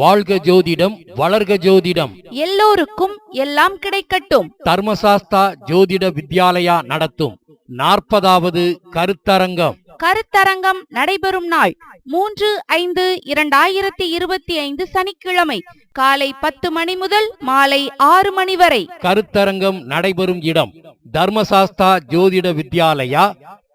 வாழ்க ஜோதிடம் வளர்க ஜோதிடம். எல்லோருக்கும் எல்லாம் கிடைக்கட்டும். தர்மசாஸ்தா ஜோதிட வித்யாலயா நடத்தும். நாற்பதாவது கருத்தரங்கம். கருத்தரங்கம் நடைபெறும் நாள் மூன்று ஐந்து இரண்டாயிரத்தி இருபத்தி ஐந்து சனிக்கிழமை காலை பத்து மணி முதல் மாலை ஆறு மணி வரை. கருத்தரங்கம் நடைபெறும் இடம் தர்மசாஸ்தா ஜோதிட வித்யாலயா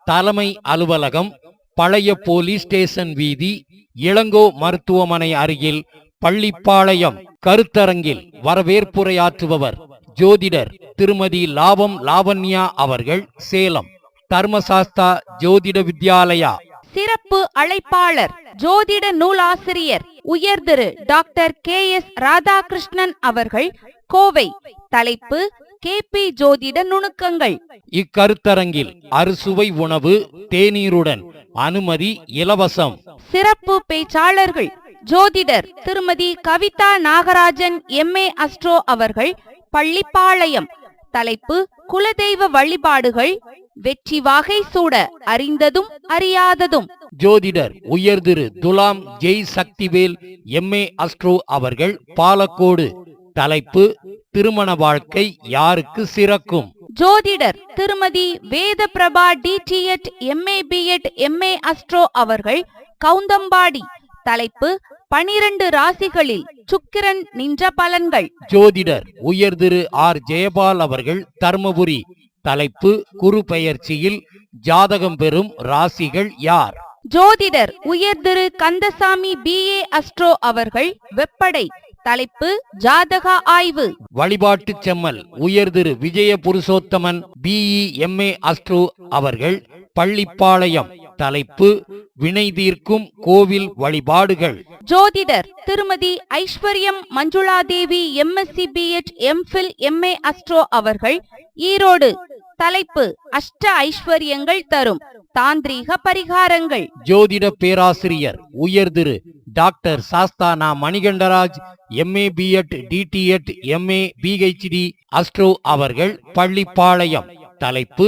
தலைமை அலுவலகம் பழைய போலீஸ் ஸ்டேஷன் வீதி இளங்கோ மருத்துவமனை அருகில் பள்ளிப்பாளையம் கருத்தரங்கில் வரவேற்புரையாற்றுபவர் ஜோதிடர் திருமதி லாபம் லாவண்யா அவர்கள் சேலம். தர்மசாஸ்தா ஜோதிட வித்யாலயா. சிறப்பு அழைப்பாளர் ஜோதிட நூலாசிரியர் உயர் Thiru doctor K S Radhakrishnan அவர்கள் கோவை. தலைப்பு கேபி ஜோதிட நுணுக்கங்கள். இக்கருத்தரங்கில் அறுசுவை உணவு தேநீருடன் அனுமதி இலவசம். சிறப்பு பேச்சாளர்கள் ஜோதிடர் திருமதி கவிதா நாகராஜன் எம்ஏ அஸ்ட்ரோ அவர்கள் பள்ளிப்பாளையம். தலைப்பு குலதெய்வ வழிபாடுகள். வெற்றி வாகை சூட அறிந்ததும் அறியாததும். ஜோதிடர் உயர் திரு துலாம் ஜெய் சக்திவேல் எம்ஏ அஸ்ட்ரோ அவர்கள் பாலக்கோடு. தலைப்பு திருமண வாழ்க்கை யாருக்கு சிறக்கும்? ஜோதிடர் Thirumathi Veda Prabha DTEd MA BEd MA astro அவர்கள் கவுந்தம்பாடி தலைப்பு பனிரெண்டு ராசிகளில் சுக்கிரன் நின்ற பலன்கள். ஜோதிடர் உயர் திரு ஆர். ஜெயபால் அவர்கள் தர்மபுரி. தலைப்பு குரு பெயர்ச்சியில் ஜாதகம் பெறும் ராசிகள் யார்? ஜோதிடர் உயர் திரு கந்தசாமி பிஏ அஸ்ட்ரோ அவர்கள் வெப்படை. தலைப்பு ஜாதக ஆய்வு. வழிபாட்டு செம்மல் உயர் Thiru Vijaya Purushothaman BE MA astro அவர்கள் பள்ளிப்பாளையம். தலைப்பு வினை தீர்க்கும் கோவில் வழிபாடுகள். ஜோதிடர் Thirumathi Aishwaryam Manjuladevi MSc BEd MPhil MA astro அவர்கள் ஈரோடு தலைப்பு அஷ்ட ஐஸ்வர்யங்கள் தரும் தாந்திரீக பரிகாரங்கள். ஜோதிட பேராசிரியர் உயர் Thiru doctor Sasthana Manikandaraj MA BEd DTEd MA PhD astro அவர்கள் பள்ளிப்பாளையம் தலைப்பு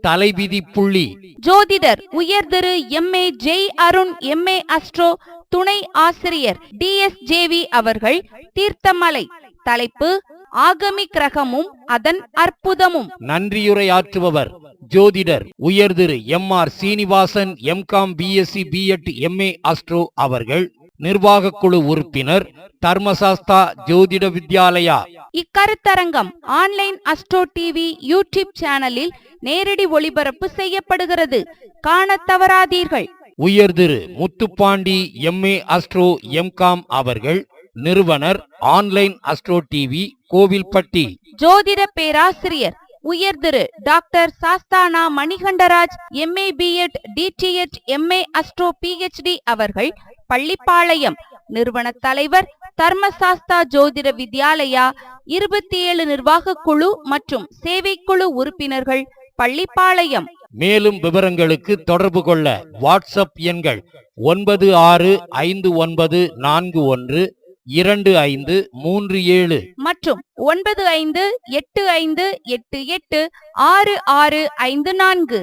தலைவிதி புள்ளி. ஜோதிடர் உயர் Thiru MA Jai Arun MA astro துணை ஆசிரியர் டிஎஸ்ஜேவி அவர்கள் தீர்த்தமலை. தலைப்பு ஆகமி கிரகமும் அதன் அற்புதமும். நன்றியுரையாற்றுபவர் ஜோதிடர் உயர் Thiru M R Srinivasan MCom BSc BEd MA astro அவர்கள். நிர்வாக குழு உறுப்பினர் தர்மசாஸ்தா ஜோதிட வித்யாலயா. இக்கருத்தரங்கம் ஆன்லைன் அஸ்ட்ரோ டிவி யூடியூப் சேனலில் நேரடி ஒளிபரப்பு செய்யப்படுகிறது. காணத் தவறாதீர்கள். உயர் Thiru Muthupandi MA astro MCom அவர்கள் நிறுவனர் ஆன்லைன் அஸ்ட்ரோ டிவி கோவில்பட்டி. ஜோதிட பேராசிரியர் உயர் Thiru doctor Sasthana Manikandaraj MA BEd DTEd MA astro PhD அவர்கள் பள்ளிப்பாளையம். நிறுவன தலைவர் தர்மசாஸ்தா ஜோதிட வித்யாலயா இருபத்தி ஏழு நிர்வாக குழு மற்றும் சேவைக்குழு உறுப்பினர்கள் பள்ளிப்பாளையம். மேலும் விவரங்களுக்கு தொடர்பு கொள்ள வாட்ஸ்அப் எண்கள் ஒன்பது ஆறு ஐந்து ஒன்பது நான்கு ஒன்று இரண்டு ஐந்து மூன்று ஏழு. மற்றும் ஒன்பது ஐந்து எட்டு ஐந்து எட்டு எட்டு ஆறு ஆறு ஐந்து நான்கு.